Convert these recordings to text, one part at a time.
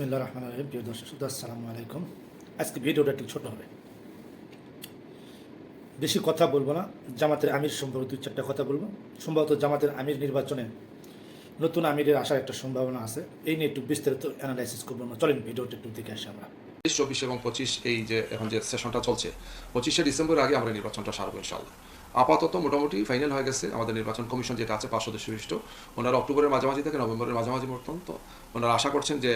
বিসমিল্লা রহমান রহিম, প্রিয় দর্শক, শুধু আসসালামু আলাইকুম। আজকে ভিডিওটা একটু ছোট হবে। বেশি কথা বলব না, জামাতের আমির সম্পর্কে দু চারটা কথা বলব। সম্ভবত জামাতের আমির নির্বাচনে নতুন আমিরের আসার একটা সম্ভাবনা আছে। এই নিয়ে একটু বিস্তারিত অ্যানালাইসিস করব। না চলেন, ভিডিওটা একটু দেখে আসি আমরা। তেইশ চব্বিশ এবং পঁচিশ এই যে এখন যে সেশনটা চলছে, পঁচিশে ডিসেম্বর আগে আমরা নির্বাচনটা সারবো ইনশাল্লাহ আপাতত মোটামুটি ফাইনাল হয়ে গেছে আমাদের নির্বাচন কমিশন যেটা আছে পাঁচ সদস্য বিশিষ্ট ওনারা অক্টোবরের মাঝামাঝি থেকে নভেম্বরের মাঝামাঝি পর্যন্ত ওনারা আশা করছেন যে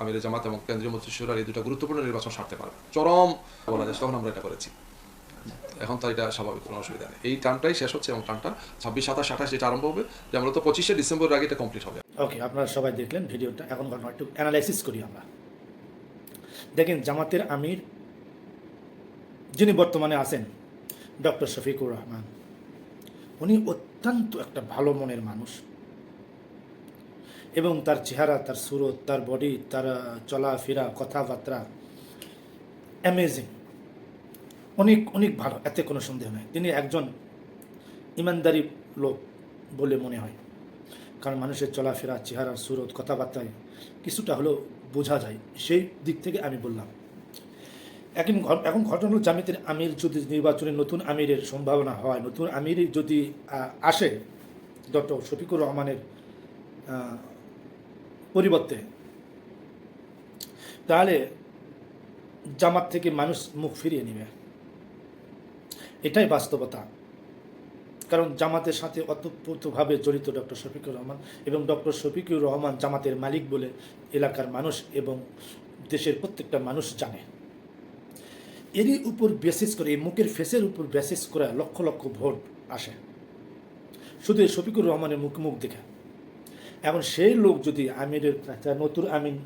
আমির জামাত এবং কেন্দ্রীয় মন্ত্রিসভার এই দুটো গুরুত্বপূর্ণ নির্বাচন সারতে পারবে। চরম বলা যায়, তখন আমরা এটা করেছি। এখন তো এটা স্বাভাবিক, কোনো অসুবিধা নেই। এই টার্মটাই শেষ হচ্ছে এবং টার্মটা ছাব্বিশ, সাতাশ, আঠাশ যেটা আরম্ভ হবে, যে মূলত পঁচিশে ডিসেম্বর আগে এটা কমপ্লিট হবে। ওকে আপনারা সবাই দেখলেন ভিডিওটা। এখন ঘটনা একটু অ্যানালাইসিস করি আমরা। দেখেন জামাতের আমির যিনি বর্তমানে আছেন, ডক্টর শফিকুর রহমান, উনি অত্যন্ত একটা ভালো মনের মানুষ। এবং তার চেহারা, তার সুরত, তার বডি, তার চলাফেরা, কথাবার্তা অ্যামেজিং অনেক অনেক ভালো, এতে কোনো সন্দেহ নেই। তিনি একজন ইমানদারি লোক বলে মনে হয়। কারণ মানুষের চলাফেরা চেহারা সুরত, কথাবার্তায় কিছুটা হলেও বোঝা যায়। সেই দিক থেকে আমি বললাম। এখন এখন ঘটনা হলো জামিতের আমির যদি নির্বাচনে নতুন আমিরের সম্ভাবনা হয়, নতুন আমির যদি আসে, ডক্টর শফিকুর রহমানের পরিবর্তে, তাহলে জামাত থেকে মানুষ মুখ ফিরিয়ে নেবে। এটাই বাস্তবতা। কারণ জামাতের সাথে অতপ্রতভাবে জড়িত ডক্টর শফিকুর রহমান এবং ডক্টর শফিকুর রহমান জামাতের মালিক বলে এলাকার মানুষ এবং দেশের প্রত্যেকটা মানুষ জানে। এরই উপর বেসিস করে এই মুখের ফেসের উপর বেসিস করে লক্ষ লক্ষ ভোট আসে। শুধু শফিকুর রহমানের মুখ মুখ দেখে। এখন সেই লোক যদি আমিরের নতুন আমির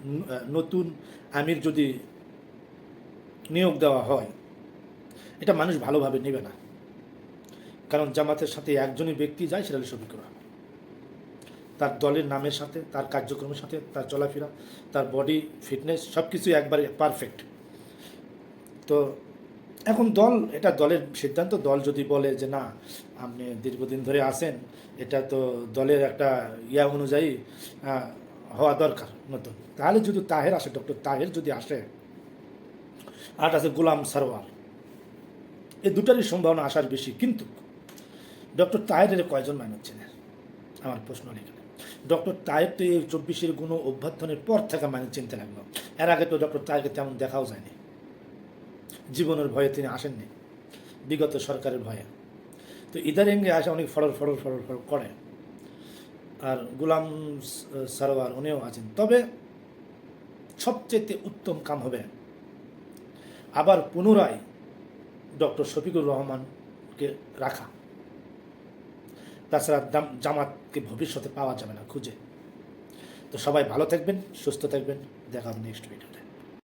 নতুন আমির যদি নিয়োগ দেওয়া হয়, এটা মানুষ ভালোভাবে নেবে না। কারণ জামাতের সাথে একজনই ব্যক্তি যায় সেটা হলো শফিকুর রহমান তার দলের নামের সাথে, তার কার্যক্রমের সাথে, তার চলাফেরা, তার বডি ফিটনেস সব কিছু একবারে পারফেক্ট তো এখন দল, এটা দলের সিদ্ধান্ত। দল যদি বলে যে, না, আপনি দীর্ঘদিন ধরে আসেন এটা তো দলের একটা ইয়া অনুযায়ী হওয়া দরকার নতুন তাহলে যদি তাহের আসে ডক্টর তাহের যদি আসে, আর আছে গোলাম সারওয়ার এই দুটারই সম্ভাবনা আসার বেশি। কিন্তু ডক্টর তাহেরের কয়জন মানুষ চেনে আমার প্রশ্ন এখানে। ডক্টর তাহের তো এই চব্বিশের গুণ অভ্যর্থনের পর থেকে মানুষ চিনতে লাগল। এর আগে তো ডক্টর তাহেরকে তেমন দেখাও যায়নি। জীবনের ভয়ে তিনি আসেননি। বিগত সরকারের ভয়ে। তো ইদারিংয়ে আসে অনেক ফড়র ফড়র ফড়র ফড়র করে। আর গুলাম সারোয়ার উনিও আছেন। তবে সবচেয়ে উত্তম কাম হবে আবার পুনরায় ডক্টর শফিকুর রহমানকে রাখা। তাছাড়া জামাতকে ভবিষ্যতে পাওয়া যাবে না, খুঁজে। তো সবাই ভালো থাকবেন, সুস্থ থাকবেন। দেখা হবে নেক্সট ভিডিওতে